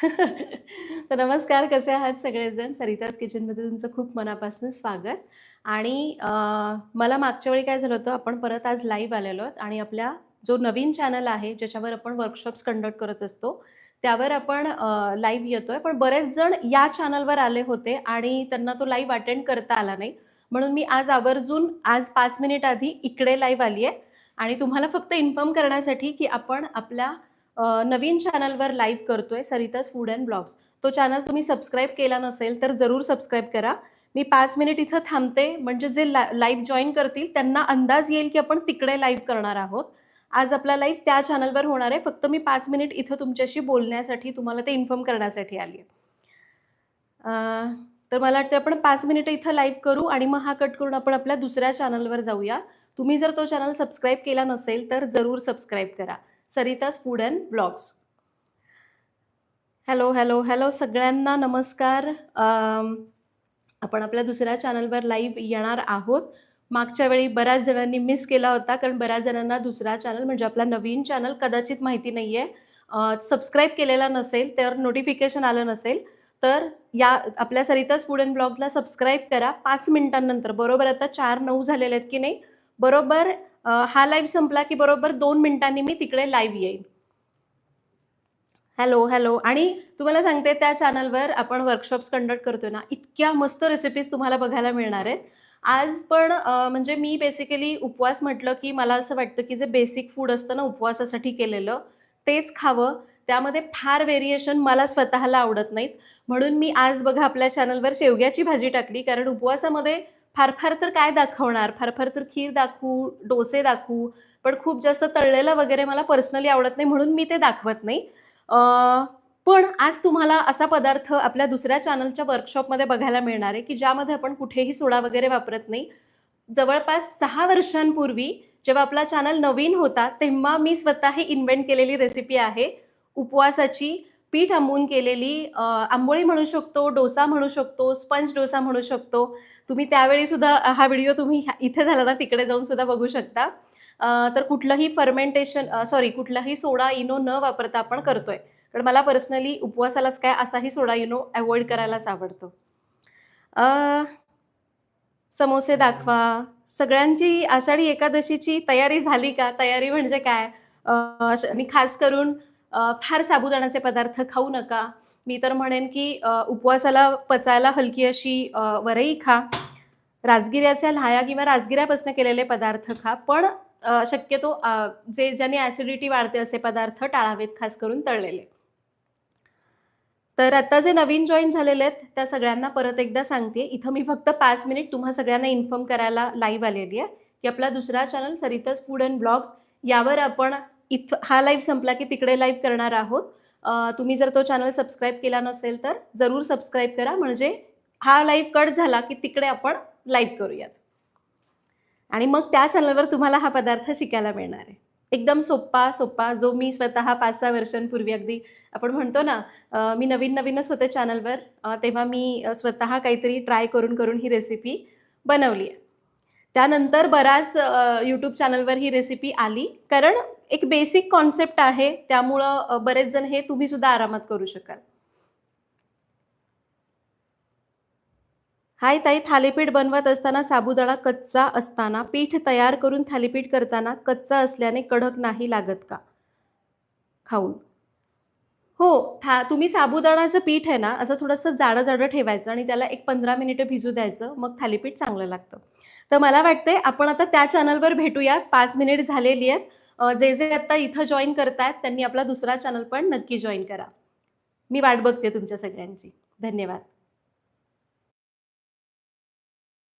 तर नमस्कार कसे आहात सगळेजण? सरिताज किचनमध्ये तुमचं खूप मनापासून स्वागत. आणि मला मागच्या वेळी काय झालं होतं आपण परत आज लाईव्ह आलेलो आहोत आणि आपल्या जो नवीन चॅनल आहे ज्याच्यावर आपण वर्कशॉप्स कंडक्ट करत असतो त्यावर आपण लाईव्ह येतोय. पण बरेच जण या चॅनलवर आले होते आणि त्यांना तो लाईव्ह अटेंड करता आला नाही. म्हणून मी आज आवर्जून आज पाच मिनिट आधी इकडे लाईव्ह आली आहे आणि तुम्हाला फक्त इन्फॉर्म करण्यासाठी की आपण आपल्या नवीन चॅनलवर लाईव्ह करतोय सरिताज फूड अँड ब्लॉग्स. तो चॅनल तुम्ही सबस्क्राईब केला नसेल तर जरूर सबस्क्राईब करा. मी पाच मिनिट इथं थांबते. म्हणजे जे ला लाईव्ह जॉईन करतील त्यांना अंदाज येईल की आपण तिकडे लाईव्ह करणार आहोत. आज आपला लाईव्ह त्या चॅनलवर होणार आहे. फक्त मी पाच मिनिट इथं तुमच्याशी बोलण्यासाठी तुम्हाला ते इन्फॉर्म करण्यासाठी आली आहे. तर मला वाटतं आपण पाच मिनिटं इथं लाईव्ह करू आणि मग हा कट करून आपण आपल्या दुसऱ्या चॅनलवर जाऊया. तुम्ही जर तो चॅनल सबस्क्राईब केला नसेल तर जरूर सबस्क्राईब करा. Sarita's food and blogs. Hello hello hello सगळ्यांना नमस्कार. आपण आपल्या दुसऱ्या चॅनलवर लाईव्ह येणार आहोत. मागच्या वेळी बऱ्याच जणांनी मिस केला होता कारण बऱ्याच जणांना दुसरा चॅनल म्हणजे आपला नवीन चॅनल कदाचित माहिती नाही आहे सबस्क्राईब केलेला नसेल तर नोटिफिकेशन आलं नसेल तर या आपल्या सरिताज फूड अँड ब्लॉगला सबस्क्राईब करा. पाच मिनिटांनंतर बरोबर आता चार नऊ झालेले आहेत की नाही? बरोबर हा लाईव्ह संपला की बरोबर दोन मिनिटांनी मी तिकडे लाईव्ह येईन. हॅलो हॅलो आणि तुम्हाला सांगते त्या चॅनलवर आपण वर्कशॉप्स कंडक्ट करतोय ना इतक्या मस्त रेसिपीज तुम्हाला बघायला मिळणार आहेत. आज पण म्हणजे मी बेसिकली उपवास म्हटलं की मला असं वाटतं की जे बेसिक फूड असतं ना उपवासासाठी केलेलं तेच खावं. त्यामध्ये फार व्हेरिएशन मला स्वतःला आवडत नाहीत. म्हणून मी आज बघा आपल्या चॅनलवर शेवग्याची भाजी टाकली कारण उपवासामध्ये फार फार तर काय दाखवणार? फार फार तर खीर दाखवू डोसे दाखवू पण खूप जास्त तळलेलं वगैरे मला पर्सनली आवडत नाही म्हणून मी ते दाखवत नाही. पण आज तुम्हाला असा पदार्थ आपल्या दुसऱ्या चॅनलच्या वर्कशॉपमध्ये बघायला मिळणार आहे की ज्यामध्ये आपण कुठेही सोडा वगैरे वापरत नाही. जवळपास सहा वर्षांपूर्वी जेव्हा आपला चॅनल नवीन होता तेव्हा मी स्वतः हे इन्व्हेंट केलेली रेसिपी आहे उपवासाची. पीठ आंबून केलेली आंबोळी म्हणू शकतो डोसा म्हणू शकतो स्पंज डोसा म्हणू शकतो. तुम्ही त्यावेळी सुद्धा हा व्हिडिओ तुम्ही ह्या- इथे झाला ना तिकडे जाऊन सुद्धा बघू शकता. तर कुठलंही फर्मेंटेशन सॉरी कुठलाही सोडा इनो न वापरता आपण करतोय. कारण मला पर्सनली उपवासालाच काय असाही सोडा इनो अवॉइड करायलाच आवडतो. समोसे दाखवा. सगळ्यांची आषाढी एकादशीची तयारी झाली का? तयारी म्हणजे काय? अश- आणि खास करून फार साबुदाण्याचे पदार्थ खाऊ नका. मी तर म्हणेन की उपवासाला पचायला हलकी अशी वरई खा. राजगिऱ्याच्या लाह्या किंवा राजगिऱ्यापासून केलेले पदार्थ खा. पण शक्यतो जे ज्याने ॲसिडिटी वाढते असे पदार्थ टाळावेत खास करून तळलेले. तर आता जे नवीन जॉईन झालेले आहेत त्या सगळ्यांना परत एकदा सांगते. इथं मी फक्त पाच मिनिट तुम्हा सगळ्यांना इन्फॉर्म करायला लाईव्ह आलेली आहे की आपला दुसरा channel Sarita's food and blogs यावर आपण इथं हा लाईव्ह संपला की तिकडे लाईव्ह करणार आहोत. तुम्ही जर तो चॅनल सबस्क्राईब केला नसेल तर जरूर सबस्क्राईब करा. म्हणजे हा लाईव्ह कट झाला की तिकडे आपण लाईव्ह करूयात. आणि मग त्या चॅनलवर तुम्हाला हा पदार्थ शिकायला मिळणार आहे. एकदम सोप्पा सोप्पा जो मी स्वतः पाच सहा वर्षांपूर्वी अगदी आपण म्हणतो ना मी नवीन नवीनच होते चॅनलवर तेव्हा मी स्वतः काहीतरी ट्राय करून करून ही रेसिपी बनवली आहे. त्यानंतर बऱ्याच यूट्यूब चॅनलवर ही रेसिपी आली. कारण एक बेसिक कॉन्सेप्ट आहे त्यामुळं बरेच जण हे तुम्ही सुद्धा आरामात करू शकाल. हाय ताई थालीपीठ बनवत असताना साबुदाणा कच्चा असताना पीठ तयार करून थालीपीठ करताना कच्चा असल्याने कडक नाही लागत का? खाऊन. हो था तुम्ही साबुदाणाचं पीठ आहे ना असं थोडंसं जाडं जाडं ठेवायचं आणि त्याला एक पंधरा मिनिटं भिजू द्यायचं मग थालीपीठ चांगलं लागतं. तर मला वाटतंय आपण आता त्या चॅनलवर भेटूयात. पाच मिनिट झालेली आहेत. जे जे आता इथं जॉईन करतायत त्यांनी आपला दुसरा चॅनल पण नक्की जॉईन करा. मी वाट बघते तुमच्या सगळ्यांची. धन्यवाद.